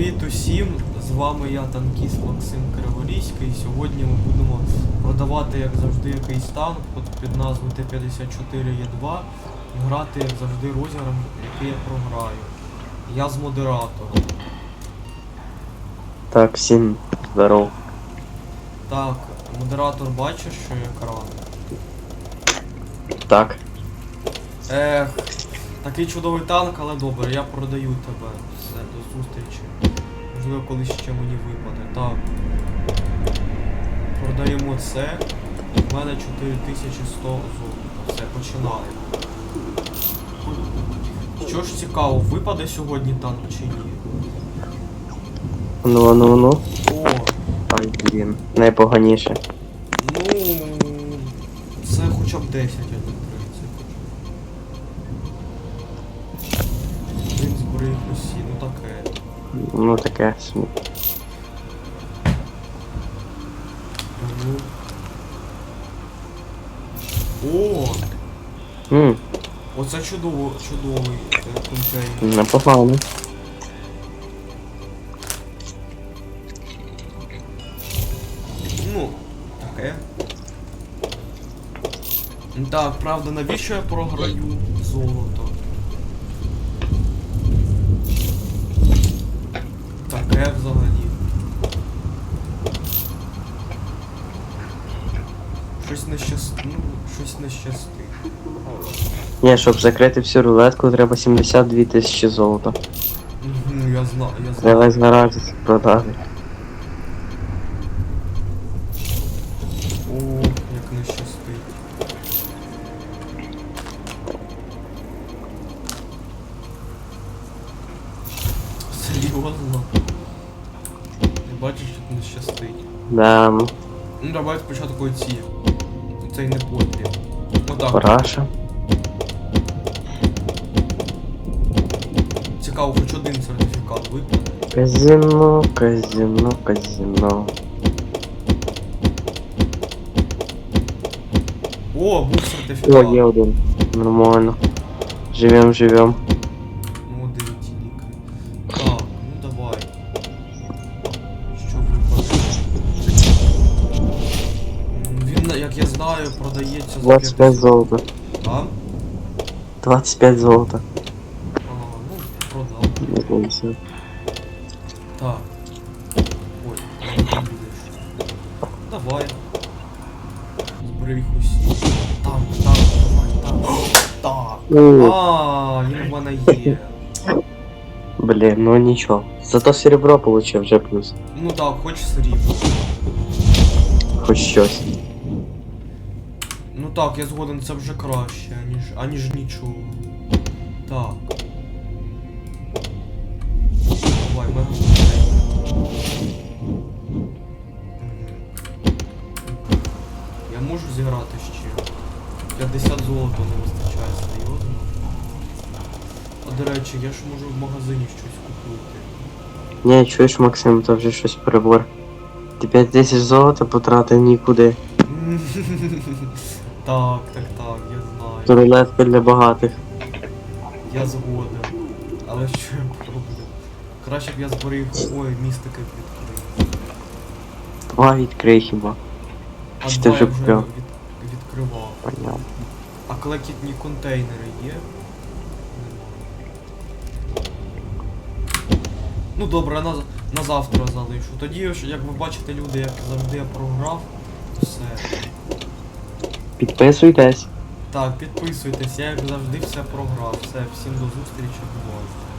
Привіт усім! З вами я, танкіст Максим Криворізький. Сьогодні ми будемо продавати, як завжди, якийсь танк під- назвою Т-54Е2 і грати, як завжди, розіграм, який я програю. Я з модератором. Так, всім здоров. Так, модератор бачиш, що екран? Так. Ех, такий чудовий танк, але добре, я продаю тебе. Все, до зустрічі. Можливо, колись ще мені випаде. Так. Продаємо це. У мене 4100 золота. Все, починаємо. Що ж цікаво, випаде сьогодні танк чи ні? Ну, ну, ну. О, Ай, блін. Найпоганіше. ну. Це хоча б 10, я не принципі. Він зберіг усі, ну таке. Ну таке собі. О, Ммм, оце чудово, чудовий е, контейнер. непогано. Ну, таке. Так, правда, навіщо я програю золото? Таке взагалі. Щось не щас... ну, щось не щастить. Ні, щоб закрити всю рулетку, треба 72 тисячі золота. Угу, я знаю, я знаю. Треба зараз продати. О, як не щастить. Серйозно? Ти бачиш, як не щастить. Да, Ну давай спочатку оці. Цей не потріб. Отак. Раша. Цікаво, хоч один сертифікат випаде. Казино, казино, казино. О, був О, сертифікат. є один. Нормально. Живем, живем. Знаю, продається за 25 50. золота. А? 25 золота. А, ну, продав. Не помню. Так. Ой, не будеш. Давай. Зберіг усі. Там, там, давай, там. Так. Ну, А, він в мене є. Блін, ну нічого. Зато серебро получив вже плюс. Ну так, хоч срібло. Хоч щось. Так, я згоден, це вже краще, аніж, аніж нічого. Так. Давай, ми Я можу зіграти ще. 50 золота не вистачає, серйозно. А до речі, я ж можу в магазині щось купити. Ні, чуєш, Максим, то вже щось перебор. Ти 5 тисяч золота потратив нікуди. Так, так, так, я знаю. То рулетка для багатих. Я згоден. Але що я роблю? Краще б я зберіг ой, містики відкрив. Два відкрий хіба. А Чи ти два я вже купив? від, відкривав. Понятно. А колекітні контейнери є? Немає. Ну добре, на, на завтра залишу. Тоді, ж, як ви бачите, люди, як завжди я програв, все. Підписуйтесь. Так, підписуйтесь, я як завжди все програв. Все, всім до зустрічі, бувайте.